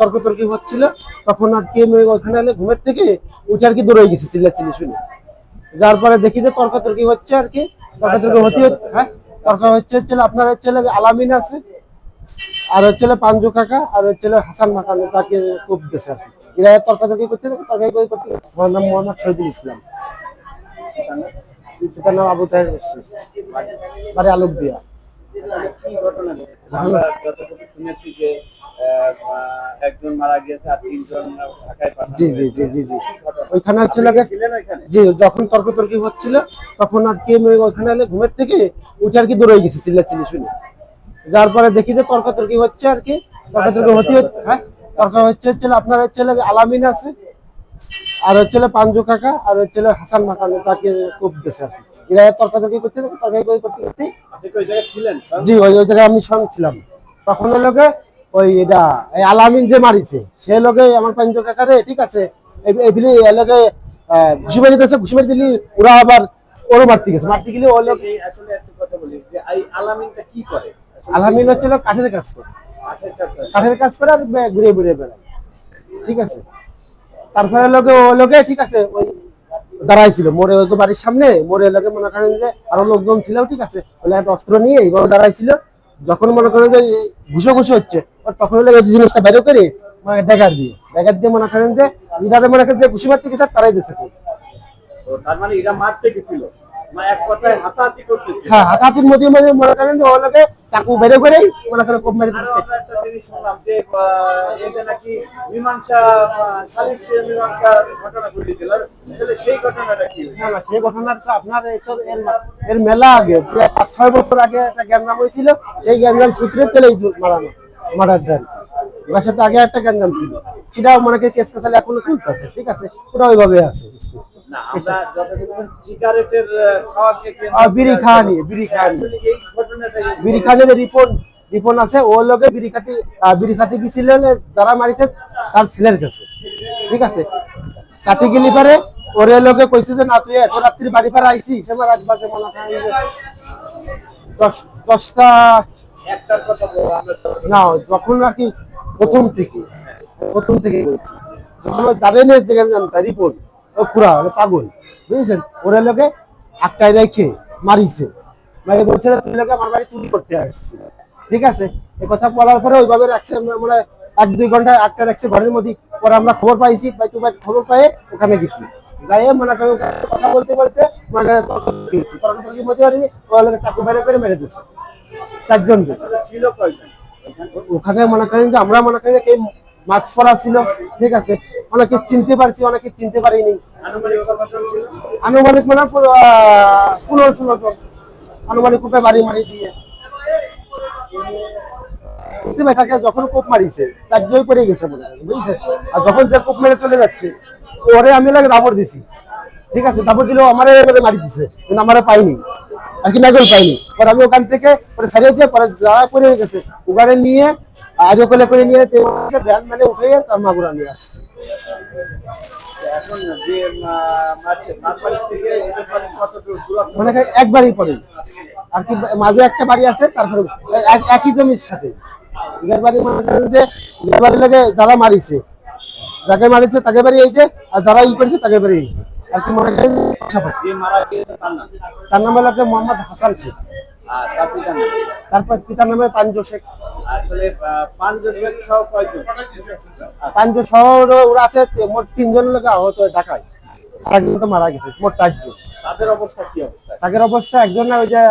তর্কতর্কি হচ্ছিল, তখন আর কি ওখানে এলে ঘুমের থেকে উঠে আর কি দৌড়ে গেছি চিল্লাচিল্লি শুনে। যার পরে দেখি যে তর্কতর্কি হচ্ছে আর কি, তর্কতর্কি হতে হ্যাঁ তর্ক হচ্ছে হচ্ছে আপনার হচ্ছে আলামিন আছে, আর হচ্ছে পাঞ্জু কাকা, আর হচ্ছে হাসান মাসান, তাকে খুব দিয়েছে আর কি। এরা তর্কাতর্কি করতে তর্কাতর্কি করতে আমার নাম মোহাম্মদ শহীদুল ইসলাম। পিতার নাম আবু তাহের বাড়ি আলোক দিয়া? আমরা যতটুকু শুনেছি যে আহ, আহ, একজন মারা গিয়েছে আর তিনজন ঢাকায় জি জি জি জি জি। ওইখানে হচ্ছে আপনি লাগে কি ছিলেন ওইখানে? জি যখন তর্কতর্কি হচ্ছিল তখন আর কি আমি ওখানে এলে ঘুমের থেকে উঠে আর কি দৌড়ে গেছি চিল্লাচিল্লি শুনে। যার পরে দেখি যে তর্কতর্কি হচ্ছে আর কি তর্কতর্কি হতে হতে- হ্যাঁ তর্ক হচ্ছে হচ্ছে আপনার হচ্ছে আলামিন আছে আর হচ্ছে পাঞ্জু কাকা আর হচ্ছে হাসান মাসান তাকে খুব দিয়েছে আর কি। এরা তর্কাতর্কি করতে তর্কাতর্কি করতে করতে। জি ওই ওই জায়গায় আমি সঙ্গে ছিলাম। তখন লোকে ওই এটা এই আলামিন যে মারিছে সে লোকে আমার কাকারে ঠিক আছে এই- এই এ লোকে ঘুষি মারি দিয়েছে ঘুষি মারি দিলি ওরা আবার ওরও মারতে গেছে। মারতে গেলে ওই লোক এই আসলে একটা কথা বলি যে এই আলামিনটা কি করে? আলামিন হচ্ছে লোক কাঠের কাজ করে। মাঠের কাজ করে। কাঠের কাজ করে আর ঘুরে ঘুরে বেড়ায়। ঠিক আছে। তারপরে লোকে ও লোকে ঠিক আছে ওই দাঁড়াইছিল। মোড়ে ওই বাড়ির সামনে মোড়ে লোকে মনে করেন যে আরও লোকজন ছিল ঠিক আছে? ওই একটা অস্ত্র নিয়ে এইভাবে দাঁড়াইছিল। যখন মনে করেন যে ঘুষো ঘুষো হচ্ছে তখন হলে ওই জিনিসটা বেরো করে মানে ডেকার দিয়ে ডেকার দিয়ে মনে করেন যে যাদের মনে করেন যে ঘুষি মারতে গেছে তারাই দিয়েছে তার মানে এরা মারতে গেছিল। মানে হ্যাঁ হাতাহাতির মধ্যে মনে করেন যে ও লোকে চাকু বেরো করেই মনে করেন কোপ মেরে দিচ্ছে। শুনলাম যে এটা নাকি মীমাংসা আহ, সালিস মীমাংসা ঘটনা ঘটেছিল আসলে সেই ঘটনাটা কি না না সেই ঘটনার আপনার এর এর মেলা আগে পাঁচ ছয় বছর আগে একটা গ্যাঞ্জাম হয়েছিল সেই গ্যাঞ্জাম সূত্রে তেলেই মারানো মারার দেন এবার সাথে আগে একটা গ্যাঞ্জাম ছিল। সেটাও মনে করি কেস কাছালে এখনও চলতেছে ঠিক আছে? ওটা ওইভাবে আছে। বিড়ি খাওয়া নিয়ে, বিড়ি খাওয়া? বিড়ি রিপোর্ট রিপোর্ট আছে ও লোকে বিড়ি খাতে আহ, বিড়ি সাথে গেছিল যারা মারিছে তার ছেলের কাছে। ঠিক আছে? সাথে গেলি পারে ওরে লোকে কইছে যে না তুই এত রাত্রি বাড়ি পারে আইসি সে রাত বাজে মনে করেন যে দশ দশটা না যখন আর কি প্রথম থেকে প্রথম থেকে বলছি। যখন ওই দাঁড়িয়ে নিয়ে দেখেছিলাম তার রিপোর্ট ও খুড়া ও পাগল বুঝেছেন? ওরা লোকে আটটায় রেখে মারিছে। মানে বলছে তুই লোকে আমার বাড়ি চুরি করতে আসছি ঠিক আছে? এই কথা বলার পরে ওইভাবে রাখছে আমরা মানে এক দুই ঘণ্টা আটটা রাখছে ঘরের মধ্যে। পরে আমরা খবর পাইছি বাই টু বাই খবর পেয়ে ওখানে গেছি। মনে করেন কথা বলতে বলতে মানে বাইরে করে মেরে দিচ্ছে ওখানে মনে করেন যে আমরা মনে করি যে মাস্ক পরা ছিল ঠিক আছে? অনেকে চিনতে পারছি অনেকে চিনতে পারিনি। আনুমানিক মানে পনেরো ষোলো জন। আনুমানিক কোপে বাড়ি মারি দিয়ে। পারি, তাকে যখন কোপ মারিছে তার জয় পড়ে গেছে বুঝছে? আর যখন যে কোপ মেরে চলে যাচ্ছে ওরে আমি লাগে দাবর দিছি। ঠিক আছে দাবর দিলেও আমারে এবারে মারি দিছে কিন্তু আমারে পাইনি। আর কি নাগল পাইনি। পরে আমি ওখান থেকে পরে ছাড়িয়ে দিয়ে পরে যারা পড়ে গেছে ওখানে নিয়ে আজ করে নিয়ে ভ্যান মানে উঠে তার মাগুরা নিয়ে আসছে। মানে একবারই পরে আর কি মাঝে একটা বাড়ি আছে তারপরে এক- একই জমির সাথে। যে লাগে যারা মারিছে যাকে মারিছে তাকে বাড়ি আইছে আর যারা ই করেছে তাকে বাড়ি আইছে। আর কি মনে করেন? তার নাম? হলো মোহাম্মদ হাসান শেখ। তারপর পিতার নামে? পাঞ্জো শেখ। সহ ওরা আছে মোট তিনজন লোক আহত ঢাকায়। মারা গেছে মোট চারজন। তাদের অবস্থা কি অবস্থা? তাদের অবস্থা একজন না ওই যে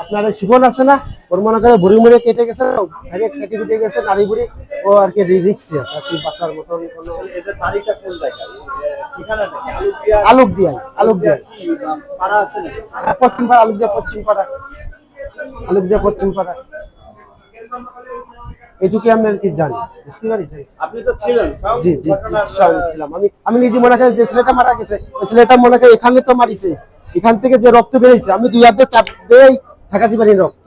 আপনার শিবন আছে না ওর মনে করে ভুড়ি মুড়ে কেটে গেছে কেটে কেটে গেছে নারী বুড়ি ও আর কি রিক্সি আছে আর কি বাচ্চার মতন আলোক দিয়াই আলোক দিয়াই পশ্চিম পাড়া আলোক দিয়া পশ্চিম পাড়া আলোক দিয়া পশ্চিম পাড়া এটুকু আমি আর কি জানি বুঝতে পারিস? আপনি তো ছিলেন জি জি জি, ঘটনার, সব আহ, ছিলাম। আমি আমি নিজে মনে করি যে ছেলেটা মারা গেছে ওই ছেলেটা মনে করি এখানে তো মারিছে। এখান থেকে যে রক্ত বেরিয়েছে আমি দুই হাতে চাপ দিয়েই ঠেকাতে পারি রক্ত।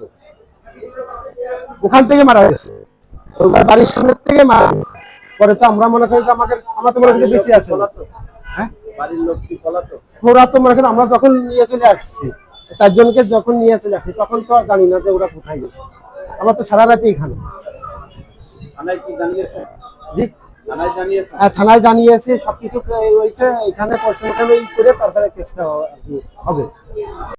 ওখান থেকে মারা গেছে। বাড়ির সামনের থেকে মারা গেছে। পরে তো আমরা মনে করি আমাকে আমার তো মনে করি বেশি আছে। হ্যাঁ? ওরা তো মনে করেন আমরা যখন নিয়ে চলে আসছি চারজনকে যখন নিয়ে চলে আসছি তখন তো আর জানি না যে ওরা কোথায় গেছে। আমরা তো সারা রাতে এখানে। জি? থানায় হ্যাঁ, থানায় জানিয়েছি সবকিছু হয়েছে। এখানে পয়সা করে তারপরে কেসটা হবে।